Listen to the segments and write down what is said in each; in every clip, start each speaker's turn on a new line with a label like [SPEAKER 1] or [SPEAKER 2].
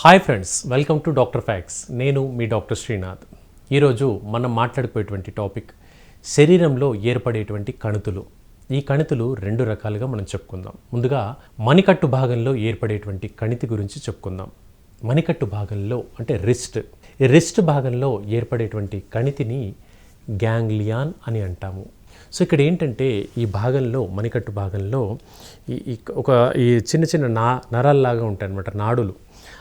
[SPEAKER 1] Hi friends welcome to doctor facts నేను మీ doctor Srinath ఈరోజు మనం మాట్లాడుకునేటువంటి టాపిక్ శరీరంలో ఏర్పడేటువంటి కణుతులు. ఈ కణితులు రెండు రకాలుగా మనం చెప్పుకుందాం. ముందుగా మణికట్టు భాగంలో ఏర్పడేటువంటి కణితి గురించి చెప్పుకుందాం. మణికట్టు భాగంలో అంటే రిస్ట్ ఈ రిస్ట్ భాగంలో ఏర్పడేటువంటి కణితిని గ్యాంగ్లియాన్ అని అంటాము. సో ఇక్కడ ఏంటంటే ఈ భాగంలో మణికట్టు భాగంలో ఈ ఒక ఈ చిన్న చిన్న నా నరాల్లాగా ఉంటాయి అన్నమాట నాడులు.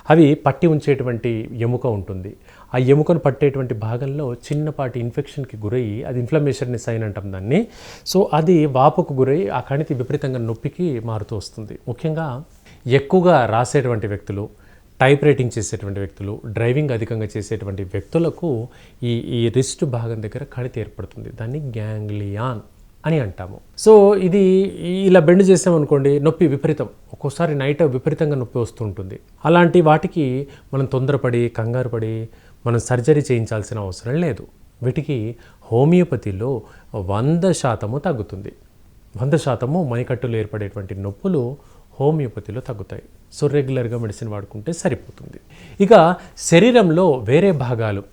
[SPEAKER 1] అవి పట్టి ఉంచేటువంటి ఎముక ఉంటుంది. ఆ ఎముకను పట్టేటువంటి భాగంలో చిన్నపాటి ఇన్ఫెక్షన్కి గురయ్యి అది ఇన్ఫ్లమేషన్ సైన్ అంటాం దాన్ని. సో అది వాపుకు గురై ఆ కణితి విపరీతంగా నొప్పికి మారుతూ వస్తుంది. ముఖ్యంగా ఎక్కువగా రాసేటువంటి వ్యక్తులు టైప్ రైటింగ్ చేసేటువంటి వ్యక్తులు డ్రైవింగ్ అధికంగా చేసేటువంటి వ్యక్తులకు ఈ ఈ రిస్ట్ భాగం దగ్గర కణితి ఏర్పడుతుంది. దాన్ని గ్యాంగ్లియాన్ అని అంటాము. సో ఇది ఇలా బెండ్ చేసామనుకోండి నొప్పి విపరీతం. ఒక్కోసారి నైట్ విపరీతంగా నొప్పి వస్తుంటుంది అలాంటి వాటికి మనం తొందరపడి కంగారు పడి మనం సర్జరీ చేయించాల్సిన అవసరం లేదు. వీటికి హోమియోపతిలో వంద శాతము తగ్గుతుంది. వంద శాతము మణికట్టులో ఏర్పడేటువంటి నొప్పులు హోమియోపతిలో తగ్గుతాయి. సో రెగ్యులర్గా మెడిసిన్ వాడుకుంటే సరిపోతుంది. ఇక శరీరంలో వేరే భాగాలు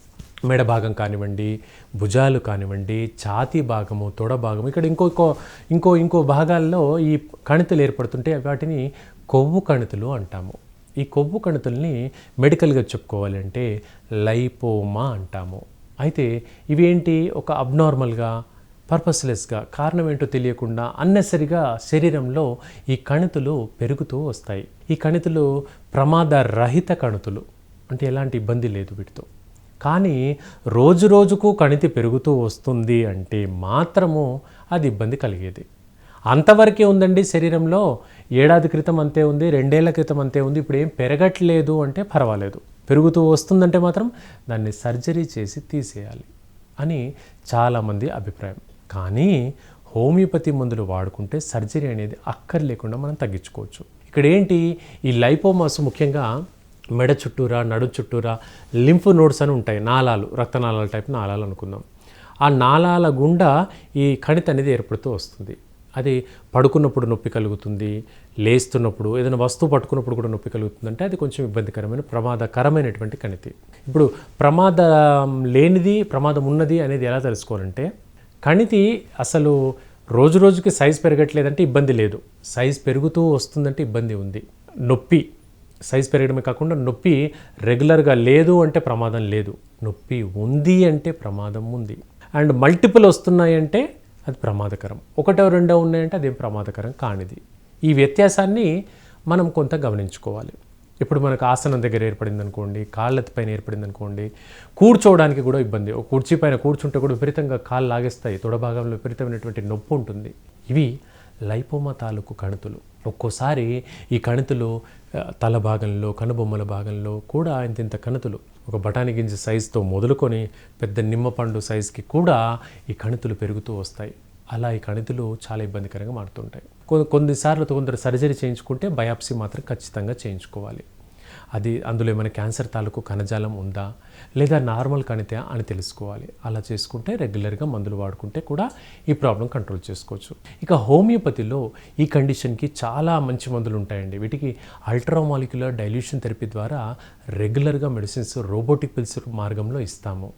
[SPEAKER 1] మెడ భాగం కానివ్వండి భుజాలు కానివ్వండి ఛాతీ భాగము తొడ భాగము ఇక్కడ ఇంకో ఇంకో ఇంకో ఇంకో భాగాల్లో ఈ కణితులు ఏర్పడుతుంటే వాటిని కొవ్వు కణితులు అంటాము. ఈ కొవ్వు కణితుల్ని మెడికల్గా చెప్పుకోవాలంటే లైపోమా అంటాము. అయితే ఇవేంటి? ఒక అబ్నార్మల్గా పర్పస్లెస్గా కారణం ఏంటో తెలియకుండా అన్నెసరిగా శరీరంలో ఈ కణితులు పెరుగుతూ వస్తాయి. ఈ కణితులు ప్రమాద రహిత కణితులు. అంటే ఎలాంటి ఇబ్బంది లేదు వీటితో. కానీ రోజు రోజుకు కణితి పెరుగుతూ వస్తుంది అంటే మాత్రము అది ఇబ్బంది కలిగేది. అంతవరకే ఉందండి శరీరంలో. ఏడాది క్రితం అంతే ఉంది రెండేళ్ళ క్రితం అంతే ఉంది. ఇప్పుడు ఏం పెరగట్లేదు అంటే పర్వాలేదు. పెరుగుతూ వస్తుందంటే మాత్రం దాన్ని సర్జరీ చేసి తీసేయాలి అని చాలామంది అభిప్రాయం. కానీ హోమియోపతి మందులు వాడుకుంటే సర్జరీ అనేది అక్కర్లేకుండా మనం తగ్గించుకోవచ్చు. ఇక్కడ ఏంటి ఈ లైపోమాస్ ముఖ్యంగా మెడ చుట్టూరా నడు చుట్టూరా లింఫ్ నోడ్స్ అని ఉంటాయి. నాళాలు రక్తనాళాల టైప్ నాళాలు అనుకుందాం. ఆ నాళాల గుండా ఈ కణిత అనేది ఏర్పడుతూ వస్తుంది. అది పడుకున్నప్పుడు నొప్పి కలుగుతుంది లేస్తున్నప్పుడు ఏదైనా వస్తువు పట్టుకున్నప్పుడు కూడా నొప్పి కలుగుతుంది అంటే అది కొంచెం ఇబ్బందికరమైన ప్రమాదకరమైనటువంటి కణితి. ఇప్పుడు ప్రమాదం లేనిది ప్రమాదం ఉన్నది అనేది ఎలా తెలుసుకోవాలంటే కణితి అసలు రోజు రోజుకి సైజ్ పెరగట్లేదంటే ఇబ్బంది లేదు. సైజ్ పెరుగుతూ వస్తుందంటే ఇబ్బంది ఉంది. నొప్పి సైజ్ పెరగడమే కాకుండా నొప్పి రెగ్యులర్గా లేదు అంటే ప్రమాదం లేదు. నొప్పి ఉంది అంటే ప్రమాదం ఉంది. అండ్ మల్టిపుల్ వస్తున్నాయంటే అది ప్రమాదకరం. ఒకటో రెండో ఉన్నాయంటే అదేం ప్రమాదకరం కానిది. ఈ వ్యత్యాసాన్ని మనం కొంత గమనించుకోవాలి. ఇప్పుడు మనకు ఆసనం దగ్గర ఏర్పడింది అనుకోండి కాళ్ళ పైన ఏర్పడింది అనుకోండి కూర్చోవడానికి కూడా ఇబ్బంది. ఒక కుర్చీ పైన కూర్చుంటే కూడా విపరీతంగా కాళ్ళు లాగేస్తాయి. తొడ భాగంలో విపరీతమైనటువంటి నొప్పి ఉంటుంది. ఇవి లైపోమా తాలూకు కణుతులు. ఒక్కోసారి ఈ కణుతులు తల భాగంలో కనుబొమ్మల భాగంలో కూడా ఇంత ఇంత కణుతులు. ఒక బఠానీ గింజ సైజుతో మొదలుకొని పెద్ద నిమ్మపండు సైజుకి కూడా ఈ కణితులు పెరుగుతూ వస్తాయి. అలా ఈ కణితులు చాలా ఇబ్బందికరంగా మారుతుంటాయి. కొన్నిసార్లు కొందరు సర్జరీ చేయించుకుంటే బయాప్సీ మాత్రం ఖచ్చితంగా చేయించుకోవాలి. అది అందులో ఏమైనా క్యాన్సర్ తాలూకు కణజాలం ఉందా? లేదా నార్మల్ కణితే అని తెలుసుకోవాలి. అలా చేసుకుంటే రెగ్యులర్గా మందులు వాడుకుంటే కూడా ఈ ప్రాబ్లం కంట్రోల్ చేసుకోవచ్చు. ఇక హోమియోపతిలో ఈ కండిషన్కి చాలా మంచి మందులు ఉంటాయండి. వీటికి అల్ట్రామాలిక్యులర్ డైల్యూషన్ థెరపీ ద్వారా రెగ్యులర్గా మెడిసిన్స్ రోబోటిక్ పిల్స్ మార్గంలో ఇస్తాము.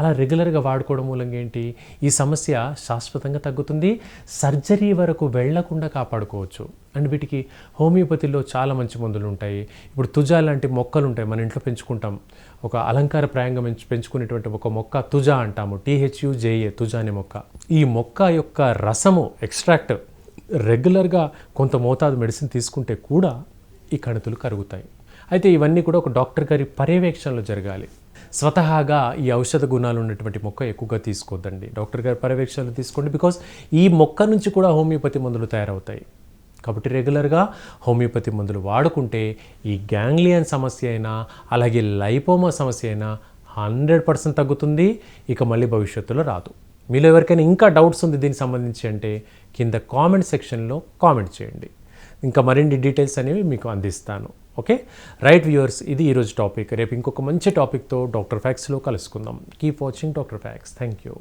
[SPEAKER 1] అలా రెగ్యులర్గా వాడుకోవడం మూలంగా ఏంటి? ఈ సమస్య శాశ్వతంగా తగ్గుతుంది. సర్జరీ వరకు వెళ్ళకుండా కాపాడుకోవచ్చు. అండ్ వీటికి హోమియోపతిలో చాలా మంచి మందులు ఉంటాయి. ఇప్పుడు తుజా లాంటి మొక్కలు ఉంటాయి. మన ఇంట్లో పెంచుకుంటాం. ఒక అలంకార ప్రాయంగా పెంచు పెంచుకునేటువంటి ఒక మొక్క తుజా అంటాము. టీహెచ్యుజేఏ తుజా అనే మొక్క. ఈ మొక్క యొక్క రసము ఎక్స్ట్రాక్ట్ రెగ్యులర్గా కొంత మోతాదు మెడిసిన్ తీసుకుంటే కూడా ఈ కణితులు కరుగుతాయి. అయితే ఇవన్నీ కూడా ఒక డాక్టర్ గారి పర్యవేక్షణలో జరగాలి. స్వతహాగా ఈ ఔషధ గుణాలు ఉన్నటువంటి మొక్క ఎక్కువగా తీసుకోవద్దండి డాక్టర్ గారి పర్యవేక్షణలు తీసుకోండి. బికాస్ ఈ మొక్క నుంచి కూడా హోమియోపతి మందులు తయారవుతాయి. కాబట్టి రెగ్యులర్గా హోమియోపతి మందులు వాడుకుంటే ఈ గ్యాంగ్లియన్ సమస్య అయినా అలాగే లైపోమా సమస్య అయినా హండ్రెడ్ పర్సెంట్ తగ్గుతుంది. ఇక మళ్ళీ భవిష్యత్తులో రాదు. మీలో ఎవరికైనా ఇంకా డౌట్స్ ఉంది దీనికి సంబంధించి అంటే కింద కామెంట్ సెక్షన్లో కామెంట్ చేయండి. ఇంకా మరిన్ని డీటెయిల్స్ అనేవి మీకు అందిస్తాను. ఓకే రైట్ వ్యూవర్స్ ఇది ఈరోజు టాపిక్ రేపు ఇంకొక మంచి టాపిక్తో డాక్టర్ ఫ్యాక్స్లో కలుసుకుందాం. Keep watching doctor facts thank you